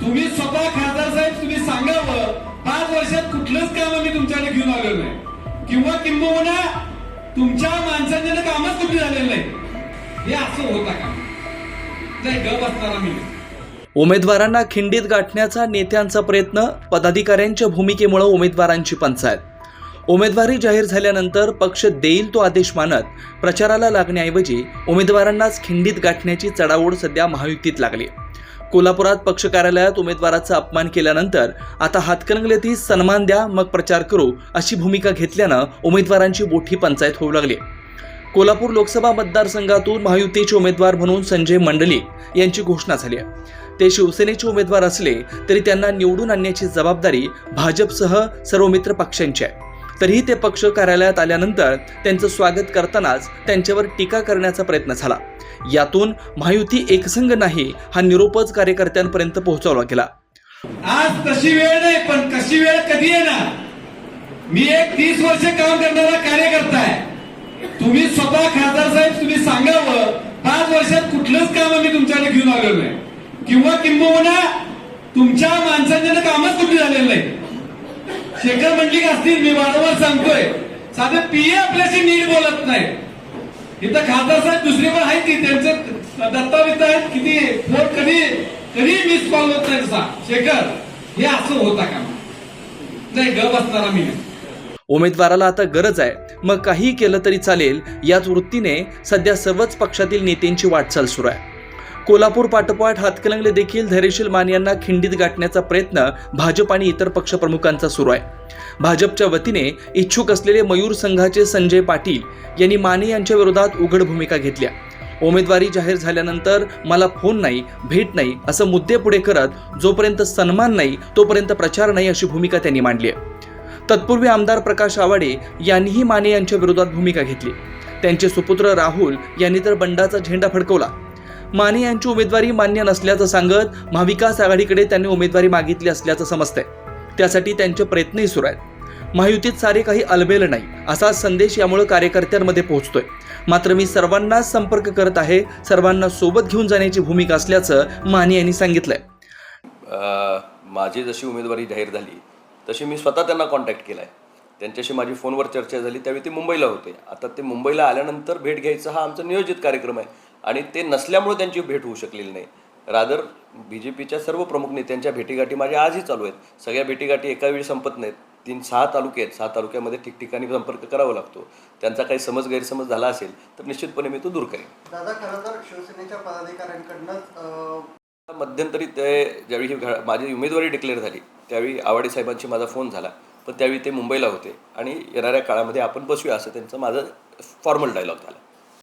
तुम्ही स्वतः खासदार साहेब तुम्ही सांगावं पाच वर्षात कुठलंच काम आम्ही तुमच्याकडे घेऊन आलेलो नाही. किंवा किंबहुना तुमच्या माणसांचे कामच कुठे झालेलं नाही. हे असं होता का नाही गप असताना मी. उमेदवारांना खिंडीत गाठण्याचा नेत्यांचा प्रयत्न पदाधिकाऱ्यांच्या भूमिकेमुळे उमेदवारांची पंचायत. उमेदवारी जाहीर झाल्यानंतर पक्ष देईल तो आदेश मानत प्रचाराला लागण्याऐवजी उमेदवारांनाच खिंडीत गाठण्याची चढाओढ सध्या महायुतीत लागली. कोल्हापुरात पक्ष कार्यालयात उमेदवाराचा अपमान केल्यानंतर आता हातकणंगलेतही सन्मान द्या मग प्रचार करू अशी भूमिका घेतल्यानं उमेदवारांची मोठी पंचायत होऊ लागली. कोल्हापूर लोकसभा मतदारसंघातून महायुतीचे उमेदवार म्हणून संजय मंडलिक यांची घोषणा झाली आहे. ते शिवसेनेचे उमेदवार असले तरी त्यांना निवडून आणण्याची जबाबदारी भाजपसह सर्व मित्र पक्षांची आहे. तरीही ते पक्ष कार्यालयात आल्यानंतर त्यांचं स्वागत करतानाच त्यांच्यावर टीका करण्याचा प्रयत्न झाला. यातून महायुती एकसंघ नाही हा निरोपच कार्यकर्त्यांपर्यंत पोहोचवला गेला. आज तशी वेळ नाही पण कशी वेळ कधी येणार? मी एक तीस वर्ष काम करणारा कार्यकर्ता आहे. तुम्ही स्वतः खासदार साहेब तुम्ही सांगावं पाच वर्षात कुठलंच काम आम्ही तुमच्याकडे घेऊन आलेलो नाही. किंवा किंबहुना तुमच्या माणसांच्या कामच कुठे झालेलं नाही. शेखर मंडलिक असतील मी वारंवार सांगतोय साधे पीए आपल्याशी नीट बोलत नाही. इथं खासदार साहेब दुसरे पण आहेत की त्यांचं दत्ता बित्ता आहेत किती फोन कधी कधी मिस कॉल होत नाही तसा. शेखर हे असं होता का नाही गप असताना मी उमेदवाराला आता गरज आहे. मग काही केलं तरी चालेल याच वृत्तीने सध्या सर्वच पक्षातील नेत्यांची वाटचाल सुरू आहे. कोल्हापूर पाठोपाठ हातकलंगले देखील धैर्यशील मान यांना खिंडीत गाठण्याचा प्रयत्न भाजप आणि इतर पक्षप्रमुखांचा सुरू आहे. भाजपच्या वतीने इच्छुक असलेले मयूर संघाचे संजय पाटील यांनी माने यांच्या विरोधात उघड भूमिका घेतल्या. उमेदवारी जाहीर झाल्यानंतर मला फोन नाही भेट नाही असं मुद्दे पुढे करत जोपर्यंत सन्मान नाही तोपर्यंत प्रचार नाही अशी भूमिका त्यांनी मांडली. आहे तत्पूर्वी आमदार प्रकाश आवाडे यांनीही माने यांच्या विरोधात भूमिका घेतली. त्यांचे सुपुत्र राहुल यांनी तर बंडाचा झेंडा फडकवला. माने यांची उमेदवारी मान्य नसल्याचं सांगत महाविकास आघाडीकडे त्यांनी उमेदवारी मागितली असल्याचं समजतंय. त्यासाठी त्यांचे प्रयत्नही सुरू आहेत. महायुतीत सारे काही अलबेल नाही असा संदेश यामुळे कार्यकर्त्यांमध्ये पोहोचतोय. मात्र मी सर्वांनाच संपर्क करत आहे सर्वांना सोबत घेऊन जाण्याची भूमिका असल्याचं माने यांनी सांगितलंय. माझी जशी उमेदवारी जाहीर झाली तशी मी स्वतः त्यांना कॉन्टॅक्ट केला आहे त्यांच्याशी माझी फोनवर चर्चा झाली त्यावेळी ते मुंबईला होते. आता ते मुंबईला आल्यानंतर भेट घ्यायचा हा आमचा नियोजित कार्यक्रम आहे. आणि ते नसल्यामुळे त्यांची भेट होऊ शकलेली नाही. रादर बी जे पीच्या सर्व प्रमुख नेत्यांच्या भेटीगाठी माझ्या आजही चालू आहेत. सगळ्या भेटीगाठी एका वेळी संपत नाहीत. तीन सहा तालुके आहेत. सहा तालुक्यामध्ये ठिकठिकाणी संपर्क करावा लागतो. त्यांचा काही समज गैरसमज झाला असेल तर निश्चितपणे मी तो दूर करेन. दादा खरं तर शिवसेनेच्या पदाधिकाऱ्यांकडनंच अं, मध्यंतरी ते ज्यावेळी ही माझी उमेदवारी डिक्लेअर झाली त्यावेळी आवाडे साहेबांशी माझा फोन झाला. पण त्यावेळी ते मुंबईला होते आणि येणाऱ्या काळामध्ये आपण बसूया असं त्यांचं माझं फॉर्मल डायलॉग झाला.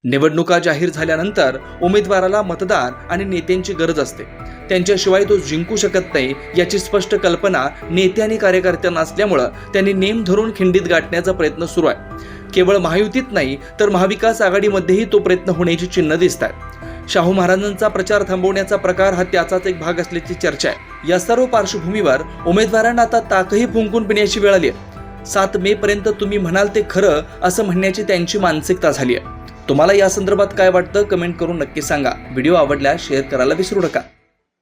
निवडणुका जाहीर झाल्यानंतर उमेदवाराला मतदार आणि नेत्यांची गरज असते. त्यांच्याशिवाय तो जिंकू शकत नाही याची स्पष्ट कल्पना नेते आणि कार्यकर्त्यांना असल्यामुळं त्यांनी नेम धरून खिंडीत गाठण्याचा प्रयत्न सुरू आहे. केवळ महायुतीत नाही तर महाविकास आघाडीमध्येही तो प्रयत्न होण्याची चिन्ह दिसत आहेत शाहू महाराजांचा प्रचार थांबवण्याचा प्रकार हा त्याचाच एक भाग असल्याची चर्चा आहे. या सर्व पार्श्वभूमीवर उमेदवारांना आता ताकही फुंकून पिण्याची वेळ आली आहे. सात मे पर्यंत तुम्ही म्हणाल ते खरं असं म्हणण्याची त्यांची मानसिकता झाली आहे. तुम्हाला या संदर्भात काय वाटतं कमेंट करून नक्की सांगा. व्हिडिओ आवडल्यास शेअर करायला विसरू नका.